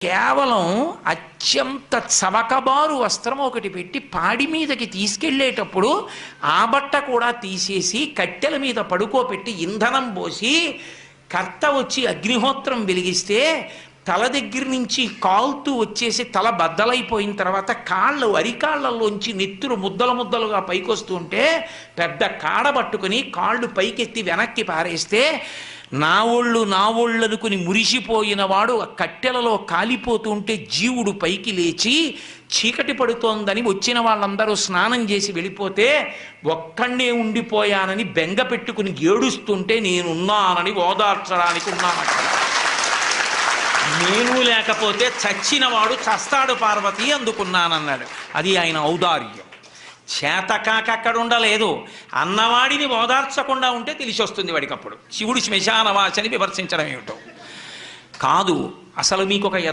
కేవలం అత్యంత చవకబారు వస్త్రం ఒకటి పెట్టి పాడి మీదకి తీసుకెళ్ళేటప్పుడు ఆ బట్ట కూడా తీసేసి కట్టెల మీద పడుకోపెట్టి ఇంధనం పోసి కర్త వచ్చి అగ్నిహోత్రం వెలిగిస్తే తల దగ్గర నుంచి కాలుతూ వచ్చేసి తల బద్దలైపోయిన తర్వాత కాళ్ళు అరికాళ్ళలోంచి నెత్తురు ముద్దలు ముద్దలుగా పైకొస్తుంటే పెద్ద కాడ పట్టుకుని కాళ్ళు పైకెత్తి వెనక్కి పారేస్తే నా ఒళ్ళు నా ఒళ్ళు అనుకుని మురిసిపోయిన వాడు ఆ కట్టెలలో కాలిపోతుంటే జీవుడు పైకి లేచి చీకటి పడుతోందని వచ్చిన వాళ్ళందరూ స్నానం చేసి వెళ్ళిపోతే ఒక్కడే ఉండిపోయానని బెంగ పెట్టుకుని ఏడుస్తుంటే నేనున్నానని ఓదార్చడానికి ఉన్నాను నేను లేకపోతే చచ్చినవాడు చస్తాడు పార్వతి అందుకున్నానన్నాడు. అది ఆయన ఔదార్యం. చేతకాక అక్కడ ఉండలేదు. అన్నవాడిని ఓదార్చకుండా ఉంటే తెలిసి వస్తుంది వాడికి అప్పుడు శివుడు శ్మశానవాసని విమర్శించడం ఏమిటో. కాదు అసలు మీకు ఒక యథా